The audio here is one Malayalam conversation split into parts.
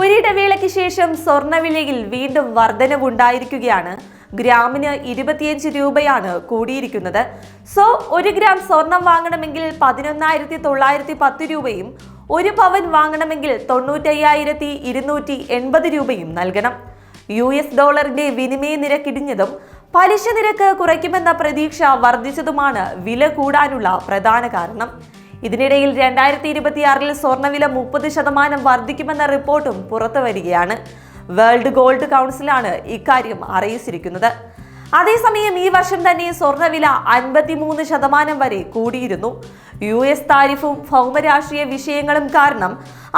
ഒരിടവേളയ്ക്ക് ശേഷം സ്വർണവിലയിൽ വീണ്ടും വർധനവുണ്ടായിരിക്കുകയാണ്. ഗ്രാമിന് ഇരുപത്തിയഞ്ച് രൂപയാണ് കൂടിയിരിക്കുന്നത്. സോ ഒരു ഗ്രാം സ്വർണം വാങ്ങണമെങ്കിൽ പതിനൊന്നായിരത്തി തൊള്ളായിരത്തി പത്ത് രൂപയും ഒരു പവൻ വാങ്ങണമെങ്കിൽ തൊണ്ണൂറ്റയ്യായിരത്തി ഇരുന്നൂറ്റി എൺപത് രൂപയും നൽകണം. യു എസ് ഡോളറിന്റെ വിനിമയ നിരക്കിടിഞ്ഞതും പലിശ നിരക്ക് കുറയ്ക്കുമെന്ന പ്രതീക്ഷ വർദ്ധിച്ചതുമാണ് വില കൂടാനുള്ള പ്രധാന കാരണം. ഇതിനിടയിൽ രണ്ടായിരത്തി ഇരുപത്തിയാറിൽ സ്വർണവില മുപ്പത് ശതമാനം വർദ്ധിക്കുമെന്ന റിപ്പോർട്ടും പുറത്തു വരികയാണ് വേൾഡ് ഗോൾഡ് കൗൺസിലാണ് ഇക്കാര്യം അറിയിച്ചിരിക്കുന്നത്. അതേസമയം ഈ വർഷം തന്നെ സ്വർണവില അൻപത്തിമൂന്ന് ശതമാനം വരെ കൂടിയിരുന്നു. യു എസ് താരിഫും ഭൗമരാഷ്ട്രീയ വിഷയങ്ങളും കാരണം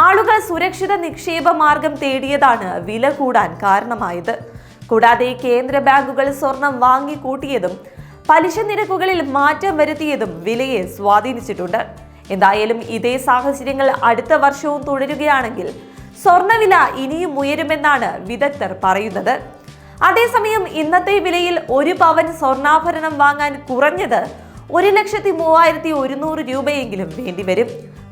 ആളുകൾ സുരക്ഷിത നിക്ഷേപ മാർഗം തേടിയതാണ് വില കൂടാൻ കാരണമായത്. കൂടാതെ കേന്ദ്ര ബാങ്കുകൾ സ്വർണം വാങ്ങിക്കൂട്ടിയതും പലിശ നിരക്കുകളിൽ മാറ്റം വരുത്തിയതും വിലയെ സ്വാധീനിച്ചിട്ടുണ്ട്. എന്തായാലും ഇതേ സാഹചര്യങ്ങൾ അടുത്ത വർഷവും തുടരുകയാണെങ്കിൽ സ്വർണവില ഇനിയും ഉയരുമെന്നാണ് വിദഗ്ധർ പറയുന്നത്. അതേസമയം ഇന്നത്തെ വിലയിൽ ഒരു പവൻ സ്വർണാഭരണം വാങ്ങാൻ കുറഞ്ഞത് ഒരു ലക്ഷത്തി മൂവായിരത്തി ഒരുന്നൂറ് രൂപയെങ്കിലും വേണ്ടിവരും.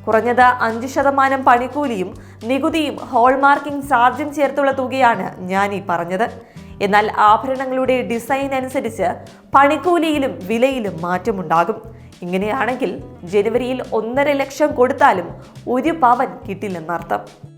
കുറഞ്ഞത് അഞ്ച് ശതമാനം പണിക്കൂലിയും നികുതിയും ഹോൾമാർക്കിംഗ് ചാർജും ചേർത്തുള്ള തുകയാണ് ഞാൻ ഈ പറഞ്ഞത്. എന്നാൽ ആഭരണങ്ങളുടെ ഡിസൈൻ അനുസരിച്ച് പണിക്കൂലിയിലും വിലയിലും മാറ്റമുണ്ടാകും. ഇങ്ങനെയാണെങ്കിൽ ജനുവരിയിൽ ഒന്നര ലക്ഷം കൊടുത്താലും ഒരു പവൻ കിട്ടില്ലെന്നർത്ഥം.